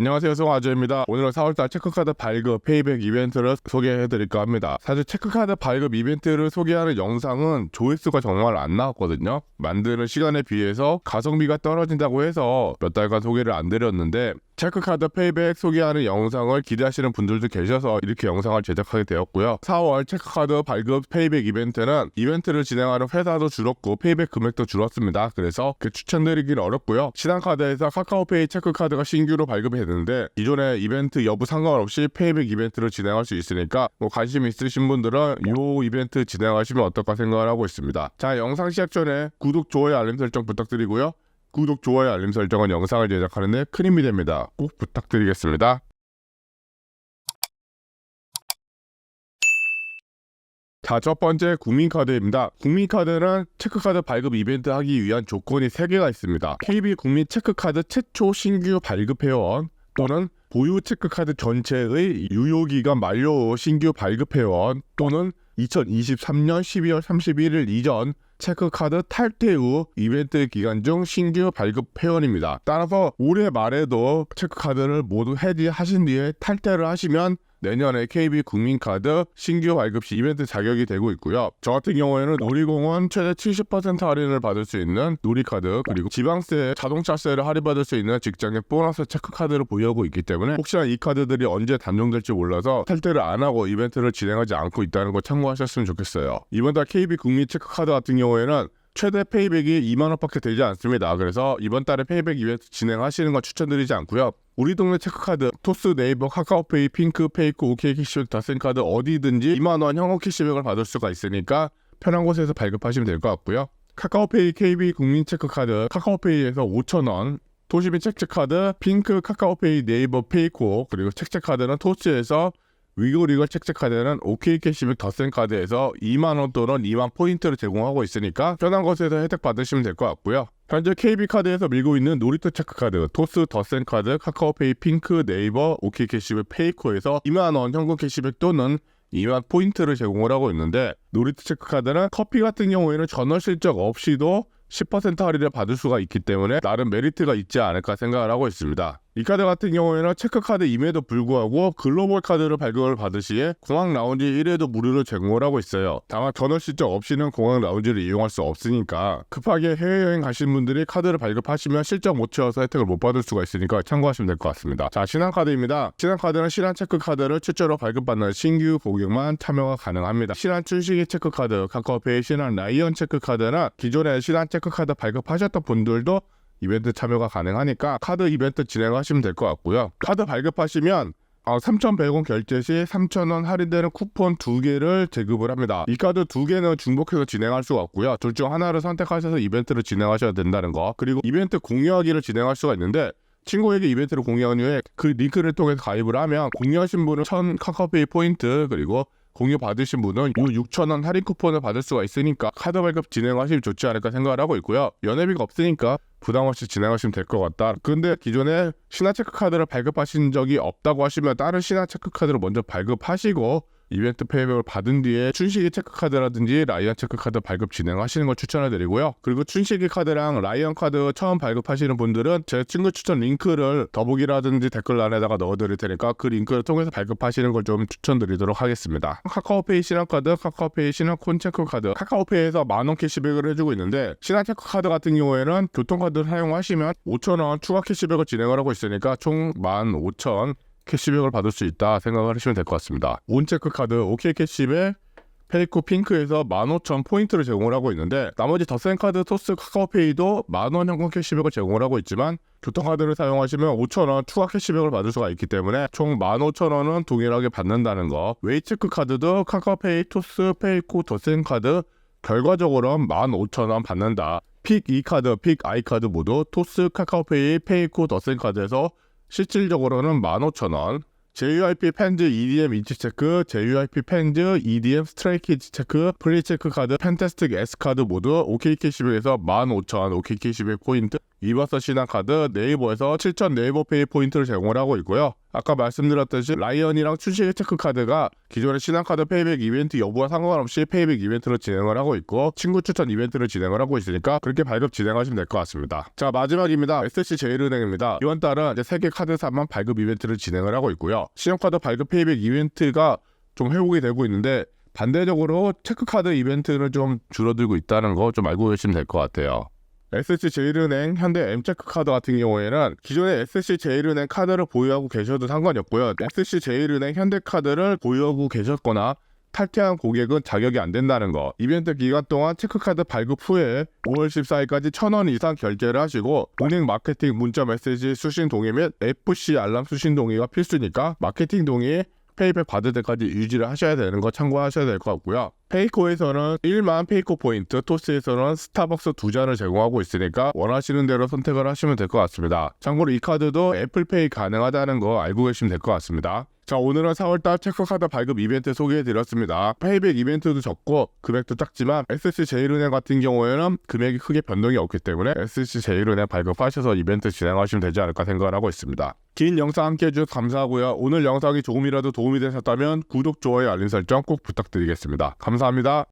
안녕하세요 송아주입니다. 오늘은 4월달 체크카드 발급 페이백 이벤트를 소개해드릴까 합니다. 사실 체크카드 발급 이벤트를 소개하는 영상은 조회수가 정말 안 나왔거든요. 만드는 시간에 비해서 가성비가 떨어진다고 해서 몇 달간 소개를 안 드렸는데 체크카드 페이백 소개하는 영상을 기대하시는 분들도 계셔서 이렇게 영상을 제작하게 되었고요. 4월 체크카드 발급 페이백 이벤트는 이벤트를 진행하는 회사도 줄었고 페이백 금액도 줄었습니다. 그래서 그 추천드리기는 어렵고요. 신한카드에서 카카오페이 체크카드가 신규로 발급이 됐는데 기존의 이벤트 여부 상관없이 페이백 이벤트를 진행할 수 있으니까 뭐 관심 있으신 분들은 이 이벤트 진행하시면 어떨까 생각을 하고 있습니다 자 영상 시작 전에 구독, 좋아요, 알림 설정 부탁드리고요 구독, 좋아요, 알림 설정은 영상을 제작하는 데 큰 힘이 됩니다. 꼭 부탁드리겠습니다. 자, 첫 번째 국민카드입니다. 국민카드는 체크카드 발급 이벤트 하기 위한 조건이 3개가 있습니다. KB 국민 체크카드 최초 신규 발급 회원 또는 보유 체크카드 전체의 유효기간 만료 후 신규 발급 회원 또는 2023년 12월 31일 이전 체크카드 탈퇴 후 이벤트 기간 중 신규 발급 회원입니다. 따라서 올해 말에도 체크카드를 모두 해지하신 뒤에 탈퇴를 하시면 내년에 KB 국민카드 신규 발급 시 이벤트 자격이 되고 있고요. 저 같은 경우에는 놀이공원 최대 70% 할인을 받을 수 있는 놀이카드 그리고 지방세, 자동차세를 할인받을 수 있는 직장의 보너스 체크카드를 보유하고 있기 때문에 혹시나 이 카드들이 언제 단종될지 몰라서 탈퇴를 안 하고 이벤트를 진행하지 않고 있다는 거 참고하셨으면 좋겠어요. 이번 달 KB 국민 체크카드 같은 경우에는 최대 페이백이 2만 원밖에 되지 않습니다. 그래서 이번 달에 페이백 이벤트 진행하시는 건 추천드리지 않고요. 우리 동네 체크카드, 토스, 네이버, 카카오페이, 핑크, 페이크, 오케이 캐시백, 다센카드 어디든지 2만 원 현금 캐시백을 받을 수가 있으니까 편한 곳에서 발급하시면 될 것 같고요. 카카오페이, KB 국민 체크카드, 카카오페이에서 5천 원, 도시비 책체카드, 핑크, 카카오페이, 네이버, 페이코 그리고 책체카드는 토스에서 위고리거 책체카드는 OK 캐시백 더센 카드에서 2만원 또는 2만 포인트를 제공하고 있으니까 편한 곳에서 혜택 받으시면 될 것 같고요. 현재 KB카드에서 밀고 있는 놀이터 체크카드, 토스 더센 카드, 카카오페이 핑크, 네이버, OK 캐시백 페이코에서 2만원 현금 캐시백 또는 2만 포인트를 제공을 하고 있는데 놀이터 체크카드는 커피 같은 경우에는 전월 실적 없이도 10% 할인을 받을 수가 있기 때문에 나름 메리트가 있지 않을까 생각을 하고 있습니다. 이 카드 같은 경우에는 체크카드임에도 불구하고 글로벌 카드를 발급을 받으시에 공항 라운지 1회도 무료로 제공을 하고 있어요. 다만 전월 실적 없이는 공항 라운지를 이용할 수 없으니까 급하게 해외여행 가신 분들이 카드를 발급하시면 실적 못 채워서 혜택을 못 받을 수가 있으니까 참고하시면 될 것 같습니다. 자, 신한카드입니다. 신한카드는 실한 체크카드를 최초로 발급받는 신규 고객만 참여가 가능합니다. 실한 출시기 체크카드, 카카오페이 실한 라이언 체크카드는 기존에 실한 체크카드 발급하셨던 분들도 이벤트 참여가 가능하니까 카드 이벤트 진행하시면 될 것 같고요. 카드 발급하시면 어, 3,100원 결제 시 3,000원 할인되는 쿠폰 두 개를 제급을 합니다. 이 카드 두 개는 중복해서 진행할 수가 없고요. 둘 중 하나를 선택하셔서 이벤트를 진행하셔야 된다는 거. 그리고 이벤트 공유하기를 진행할 수가 있는데 친구에게 이벤트를 공유한 후에 그 링크를 통해서 가입을 하면 공유하신 분은 1000 카카오페이 포인트 그리고 공유 받으신 분은 6,000원 할인 쿠폰을 받을 수가 있으니까 카드 발급 진행하시면 좋지 않을까 생각을 하고 있고요. 연회비가 없으니까 부담 없이 진행하시면 될 것 같다. 근데 기존에 신한체크 카드를 발급하신 적이 없다고 하시면 다른 신한체크 카드를 먼저 발급하시고 이벤트 페이백을 받은 뒤에 춘식이 체크카드라든지 라이언 체크카드 발급 진행하시는 걸 추천을 드리고요. 그리고 춘식이 카드랑 라이언 카드 처음 발급하시는 분들은 제 친구 추천 링크를 더보기라든지 댓글란에다가 넣어 드릴 테니까 그 링크를 통해서 발급하시는 걸 좀 추천드리도록 하겠습니다. 카카오페이 신한카드, 카카오페이 신한콘 체크카드, 카카오페이에서 만원 캐시백을 해주고 있는데 신한 체크카드 같은 경우에는 교통카드를 사용하시면 5천원 추가 캐시백을 진행을 하고 있으니까 총 15,000 캐시백을 받을 수 있다 생각을 하시면 될 것 같습니다. 온체크 카드 OK 캐시백 페이코 핑크에서 15,000 포인트를 제공을 하고 있는데 나머지 더센 카드 토스 카카오페이도 만원 현금 캐시백을 제공을 하고 있지만 교통카드를 사용하시면 5,000원 추가 캐시백을 받을 수가 있기 때문에 총 15,000원은 동일하게 받는다는 거 웨이체크 카드도 카카오페이 토스 페이코 더센 카드 결과적으로 15,000원 받는다 픽 E 카드, 픽 I 카드 모두 토스 카카오페이 페이코 더센 카드에서 실질적으로는 15,000원. JYP 펜즈 EDM 인치 체크, JYP 펜즈 EDM 스트라이키지 체크, 프리 체크 카드, 펜테스틱 S 카드 모두 OK 캐시백에서 15,000 OK 캐시백 포인트 위버스 신한카드 네이버에서 7,000 네이버 페이 포인트를 제공을 하고 있고요. 아까 말씀드렸듯이 라이언이랑 춘식의 체크카드가 기존의 신한카드 페이백 이벤트 여부와 상관없이 페이백 이벤트를 진행을 하고 있고 친구 추천 이벤트를 진행을 하고 있으니까 그렇게 발급 진행하시면 될 것 같습니다. 자 마지막입니다. SC제일은행입니다. 이번 달은 이제 세계 카드사만 발급 이벤트를 진행을 하고 있고요. 신용카드 발급 페이백 이벤트가 좀 회복이 되고 있는데 반대적으로 체크카드 이벤트는 좀 줄어들고 있다는 거 좀 알고 계시면 될 것 같아요. SC제일은행, 현대 M체크 카드 같은 경우에는 기존의 SC제일은행 카드를 보유하고 계셔도 상관이 없고요. SC제일은행 현대카드를 보유하고 계셨거나 탈퇴한 고객은 자격이 안 된다는 거. 이벤트 기간 동안 체크카드 발급 후에 5월 14일까지 1,000원 이상 결제를 하시고 은행 마케팅 문자 메시지 수신 동의 및 FC 알람 수신 동의가 필수니까 마케팅 동의 페이백 받을 때까지 유지를 하셔야 되는 거 참고하셔야 될 것 같고요. 페이코에서는 1만 페이코 포인트, 토스에서는 스타벅스 두 잔을 제공하고 있으니까 원하시는 대로 선택을 하시면 될 것 같습니다. 참고로 이 카드도 애플페이 가능하다는 거 알고 계시면 될 것 같습니다. 자 오늘은 4월달 체크카드 발급 이벤트 소개해드렸습니다. 페이백 이벤트도 적고 금액도 작지만 SC제일은행 같은 경우에는 금액이 크게 변동이 없기 때문에 SC제일은행 발급하셔서 이벤트 진행하시면 되지 않을까 생각을 하고 있습니다. 긴 영상 함께 해주셔서 감사하고요. 오늘 영상이 조금이라도 도움이 되셨다면 구독, 좋아요, 알림 설정 꼭 부탁드리겠습니다. 감사합니다.